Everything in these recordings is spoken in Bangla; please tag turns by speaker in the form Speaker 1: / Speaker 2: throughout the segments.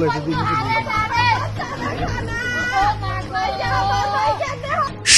Speaker 1: 我注阿呆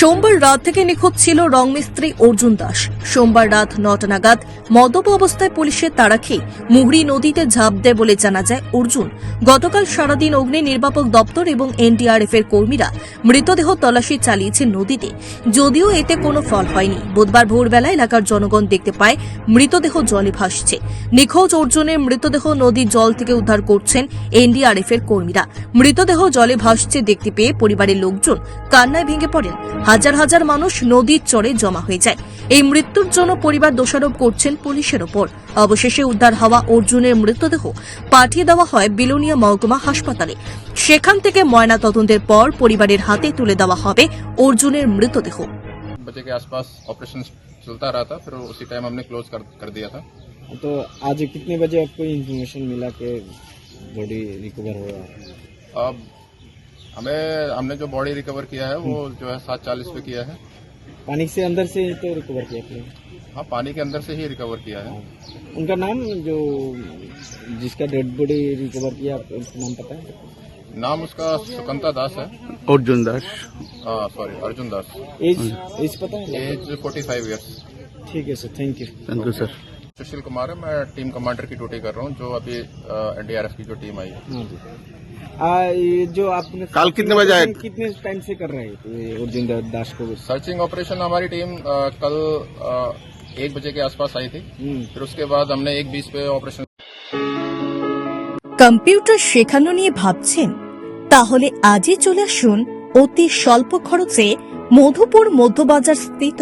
Speaker 1: সোমবার রাত থেকে নিখোঁজ ছিল রং মিস্ত্রি অর্জুন দাস। সোমবার রাত নটা নাগাদ মদ্যপ অবস্থায় পুলিশের তাড়া খেয়ে মুহুরী নদীতে ঝাঁপ দেয় বলে জানা যায় অর্জুন। গতকাল সারাদিন অগ্নি নির্বাপক দপ্তর এবং এনডিআরএফ এর কর্মীরা মৃতদেহ তল্লাশি চালিয়েছে নদীতে। যদিও এতে কোনো ফল হয়নি। বুধবার ভোরবেলা এলাকার জনগণ দেখতে পায় মৃতদেহ জলে ভাসছে। নিখোঁজ অর্জুনের মৃতদেহ নদীর জল থেকে উদ্ধার করছেন এনডিআরএফ এর কর্মীরা। মৃতদেহ জলে ভাসছে দেখতে পেয়ে পরিবারের লোকজন কান্নায় ভেঙে পড়েন। হাজার হাজার মানুষ নদীর চরে জমা হয়ে যায় এই মৃত্যুর জন্য পরিবার দোষারোপ করছেন পুলিশের ওপর অবশেষে উদ্ধার হওয়া অর্জুনের মৃতদেহ পাঠিয়ে দেওয়া হয় বিলোনিয়া মহকুমা হাসপাতালে সেখান থেকে ময়না তদন্তের পর পরিবারের হাতে তুলে দেওয়া হবে অর্জুনের মৃতদেহ
Speaker 2: बजे के आसपास ऑपरेशन चलता रहा था फिर उसी टाइम हमने क्लोज कर कर दिया था
Speaker 3: तो आज कितने बजे आपको इन्फॉर्मेशन मिला कि बॉडी रिकवर हो रहा है
Speaker 2: अब हमें हमने जो बॉडी रिकवर किया है वो जो है सात चालीस पे किया है।
Speaker 3: पानी से अंदर से तो रिकवर किया
Speaker 2: हाँ पानी के अंदर से ही रिकवर किया है। हाँ।
Speaker 3: उनका नाम जो जिसका डेड बॉडी रिकवर किया उसका नाम पता है?
Speaker 2: नाम उसका सुकंता दास है।
Speaker 4: Arjun Das.
Speaker 2: Sorry Arjun Das.
Speaker 3: Age age पता है?
Speaker 2: एज फोर्टी फाइव ईयर्स
Speaker 3: ठीक है sir thank you
Speaker 4: thank you sir
Speaker 2: सुशील कुमार है मैं टीम कमांडर की ड्यूटी कर रहा हूँ जो अभी एनडीआरएफ की जो टीम आई है
Speaker 3: हाँ जी आ, ये जो आपने
Speaker 4: कल कितने बजे आए?
Speaker 3: कितने टाइम से कर रहे थे ये अर्जुन दास को
Speaker 2: सर्चिंग ऑपरेशन हमारी टीम अ, कल अ, एक बजे के आसपास आई थी
Speaker 3: हम्म,
Speaker 2: फिर उसके बाद हमने एक बीस पे ऑपरेशन
Speaker 1: কম্পিউটার শেখানো নিয়ে ভাবছেন তাহলে আজই চলে আসুন অতি স্বল্প খরচে মধুপুর মধ্যবাজার স্থিত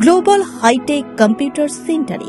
Speaker 1: গ্লোবাল হাইটেক কম্পিউটার সেন্টারে